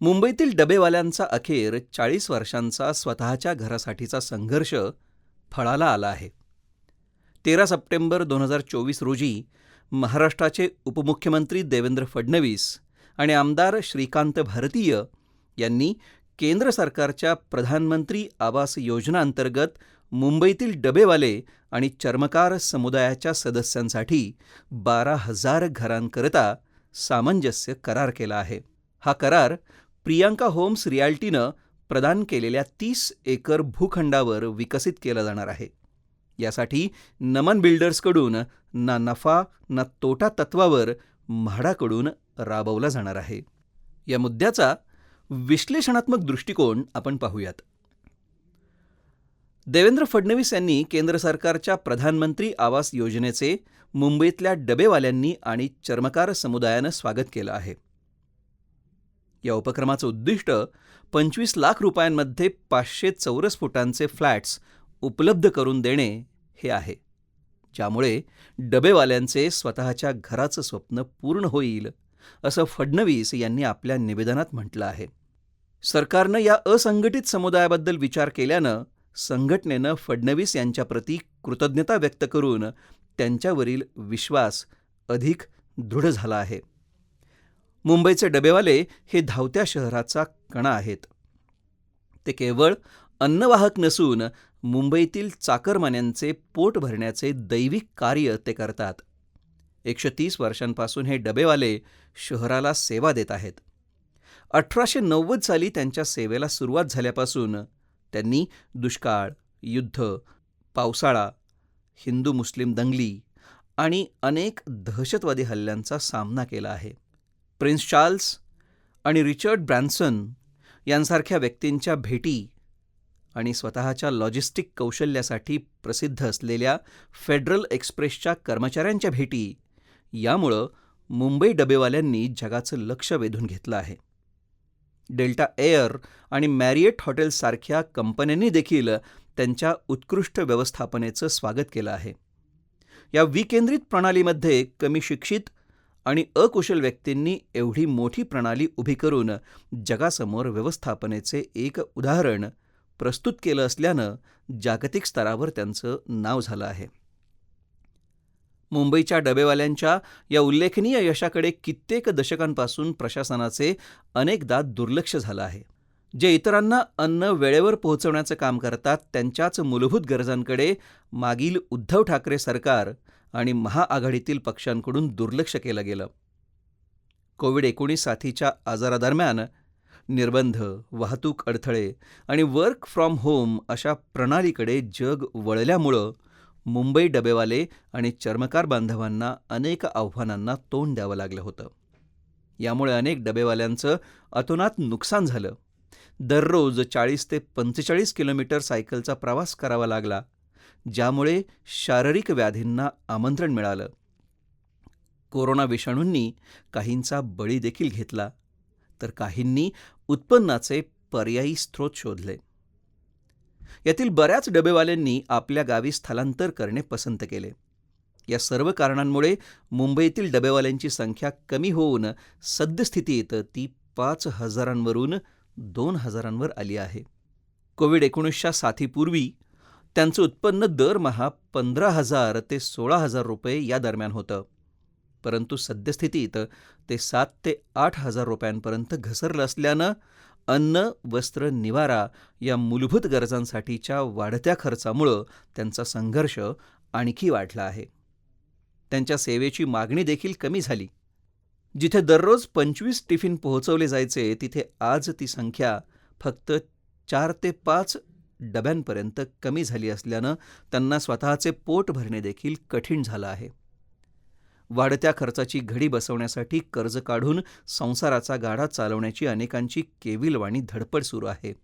मुंबईतील डबेवाल्यांचा अखेर चाळीस वर्षांचा स्वतःच्या घरासाठीचा संघर्ष फळाला आला आहे. तेरा सप्टेंबर दोन हजार चोवीस रोजी महाराष्ट्राचे उपमुख्यमंत्री देवेंद्र फडणवीस आणि आमदार श्रीकांत भारतीय यांनी केंद्र सरकारच्या प्रधानमंत्री आवास योजना अंतर्गत मुंबईतील डबेवाले आणि चर्मकार समुदायाच्या सदस्यांसाठी बारा हजार घरांकरता सामंजस्य करार केला आहे. हा करार प्रियांका होम्स रियाल्टीनं प्रदान केलेल्या तीस एकर भूखंडावर विकसित केला जाणार आहे. यासाठी नमन बिल्डर्सकडून ना नफा ना तोटा तत्वावर म्हाडाकडून राबवला जाणार आहे. या मुद्द्याचा विश्लेषणात्मक दृष्टिकोन आपण पाहूयात. देवेंद्र फडणवीस यांनी केंद्र सरकारच्या प्रधानमंत्री आवास योजनेचे मुंबईतल्या डबेवाल्यांनी आणि चर्मकार समुदायानं स्वागत केलं आहे. या उपक्रमाचं उद्दिष्ट पंचवीस लाख रुपयांमध्ये पाचशे चौरस फुटांचे फ्लॅट्स उपलब्ध करून देणे हे आहे. ज्यामुळे डबेवाल्यांचे स्वतःच्या घराचं स्वप्न पूर्ण होईल असं फडणवीस यांनी आपल्या निवेदनात म्हटलं आहे. सरकारनं या असंघटित समुदायाबद्दल विचार केल्यानं संघटनेनं फडणवीस यांच्याप्रती कृतज्ञता व्यक्त करून त्यांच्यावरील विश्वास अधिक दृढ झाला आहे. मुंबईचे डबेवाले हे धावत्या शहराचा कणा आहेत. ते केवळ अन्नवाहक नसून मुंबईतील चाकरमान्यांचे पोट भरण्याचे दैविक कार्य ते करतात. एकशे तीस वर्षांपासून हे डबेवाले शहराला सेवा देत आहेत. अठराशे नव्वद साली त्यांच्या सेवेला सुरुवात झाल्यापासून त्यांनी दुष्काळ युद्ध पावसाळा हिंदू मुस्लिम दंगली आणि अनेक दहशतवादी हल्ल्यांचा सामना केला आहे. प्रिन्स चार्ल्स आणि रिचर्ड ब्रॅन्सन यांसारख्या व्यक्तींच्या भेटी आणि स्वतःच्या लॉजिस्टिक कौशल्यासाठी प्रसिद्ध असलेल्या फेडरल एक्सप्रेसच्या कर्मचाऱ्यांच्या भेटी यामुळं मुंबई डबेवाल्यांनी जगाचं लक्ष वेधून घेतलं आहे. डेल्टा एअर आणि मॅरिएट हॉटेल्ससारख्या कंपन्यांनी देखील त्यांच्या उत्कृष्ट व्यवस्थापनेचं स्वागत केलं आहे. या विकेंद्रित प्रणालीमध्ये कमी शिक्षित आणि अकुशल व्यक्तींनी एवढी मोठी प्रणाली उभी करून जगासमोर व्यवस्थापनेचे एक उदाहरण प्रस्तुत केलं असल्यानं जागतिक स्तरावर त्यांचं नाव झालं आहे. मुंबईच्या डबेवाल्यांच्या या उल्लेखनीय यशाकडे कित्येक दशकांपासून प्रशासनाचे अनेकदा दुर्लक्ष झालं आहे. जे इतरांना अन्न वेळेवर पोहोचवण्याचं काम करतात त्यांच्याच मूलभूत गरजांकडे मागील उद्धव ठाकरे सरकार आणि महाआघाडीतील पक्षांकडून दुर्लक्ष केलं गेलं. कोविड एकोणीस साथीच्या आजारादरम्यान निर्बंध वाहतूक अडथळे आणि वर्क फ्रॉम होम अशा प्रणालीकडे जग वळल्यामुळं मुंबई डबेवाले आणि चर्मकार बांधवांना अनेक आव्हानांना तोंड द्यावं लागलं होतं. यामुळे अनेक डबेवाल्यांचं अतोनात नुकसान झालं. दररोज चाळीस ते पंचेचाळीस किलोमीटर सायकलचा प्रवास करावा लागला. ज्यामुळे शारीरिक व्याधींना आमंत्रण मिळालं. कोरोना विषाणूंनी काहींचा बळी देखील घेतला तर काहींनी उत्पन्नाचे पर्यायी स्रोत शोधले. यातील बऱ्याच डबेवाल्यांनी आपल्या गावी स्थलांतर करणे पसंत केले. या सर्व कारणांमुळे मुंबईतील डबेवाल्यांची संख्या कमी होऊन सद्यस्थितीत ती पाच हजारांवरून दोन हजारांवर आली आहे. कोविड एकोणीसच्या साथीपूर्वी त्यांचं उत्पन्न दरमहा पंधरा हजार ते सोळा हजार रुपये या दरम्यान होतं. परंतु सद्यस्थितीत ते सात ते आठ हजार रुपयांपर्यंत घसरलं असल्यानं अन्न वस्त्र निवारा या मूलभूत गरजांसाठीच्या वाढत्या खर्चामुळं त्यांचा संघर्ष आणखी वाढला आहे. त्यांच्या सेवेची मागणी देखील कमी झाली. जिथे दररोज पंचवीस टिफिन पोहोचवले जायचे तिथे आज ती संख्या फक्त चार ते पाच डब्यांपर्यंत कमी झाली असल्यानं त्यांना स्वतःचे पोट भरणे देखील कठीण झालं आहे. वाढत्या खर्चाची घडी बसवण्यासाठी कर्ज काढून संसाराचा गाडा चालवण्याची अनेकांची केविलवाणी धडपड सुरू आहे.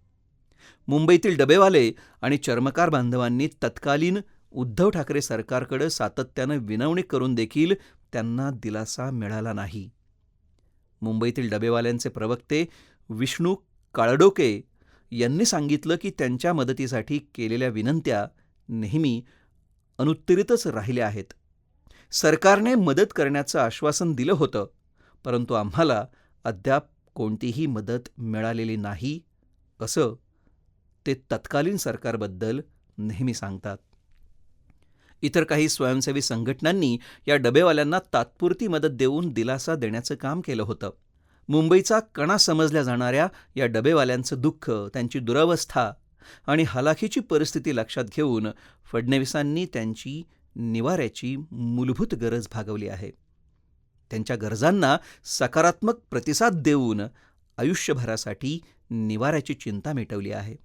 मुंबईतील डबेवाले आणि चर्मकार बांधवांनी तत्कालीन उद्धव ठाकरे सरकारकडे सातत्यानं विनवणी करून देखील त्यांना दिलासा मिळाला नाही. मुंबईतील डबेवाल्यांचे प्रवक्ते विष्णू काळडोके यांनी सांगितलं की त्यांच्या मदतीसाठी केलेल्या विनंत्या नेहमी अनुत्तरितच राहिल्या आहेत. सरकारने मदत करण्याचं आश्वासन दिलं होतं परंतु आम्हाला अद्याप कोणतीही मदत मिळालेली नाही असं ते तत्कालीन सरकारबद्दल नेहमी सांगतात. इतर काही स्वयंसेवी संघटनांनी या डबेवाल्यांना तात्पुरती मदत देऊन दिलासा देण्याचं काम केलं होतं. मुंबईचा कणा समजल्या जाणाऱ्या या डबेवाल्यांचं दुःख त्यांची दुरावस्था आणि हलाखीची परिस्थिती लक्षात घेऊन फडणवीसांनी त्यांची निवाऱ्याची मूलभूत गरज भागवली आहे. त्यांच्या गरजांना सकारात्मक प्रतिसाद देऊन आयुष्यभरासाठी निवाऱ्याची चिंता मिटवली आहे.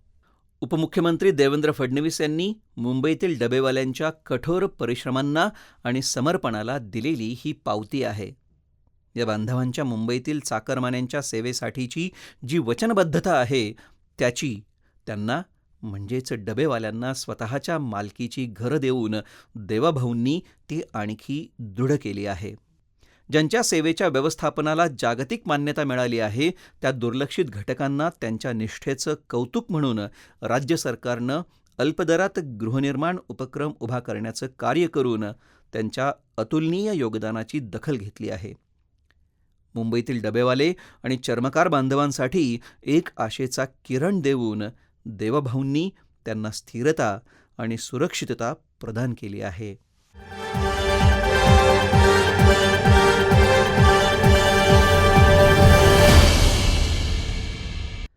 उपमुख्यमंत्री देवेंद्र फडणवीस यांनी मुंबईतील डबेवाल्यांच्या कठोर परिश्रमांना आणि समर्पणाला दिलेली ही पावती आहे. या बांधवांच्या मुंबईतील चाकरमान्यांच्या सेवेसाठीची जी वचनबद्धता आहे त्याची त्यांना म्हणजेच डबेवाल्यांना स्वतःच्या मालकीची घरं देऊन देवाभाऊंनी ती आणखी दृढ केली आहे. ज्यांच्या सेवेच्या व्यवस्थापनाला जागतिक मान्यता मिळाली आहे त्या दुर्लक्षित घटकांना त्यांच्या निष्ठेचं कौतुक म्हणून राज्य सरकारनं अल्पदरात गृहनिर्माण उपक्रम उभा करण्याचं कार्य करून त्यांच्या अतुलनीय योगदानाची दखल घेतली आहे. मुंबईतील डबेवाले आणि चर्मकार बांधवांसाठी एक आशेचा किरण देऊन देवभाऊंनी त्यांना स्थिरता आणि सुरक्षितता प्रदान केली आहे.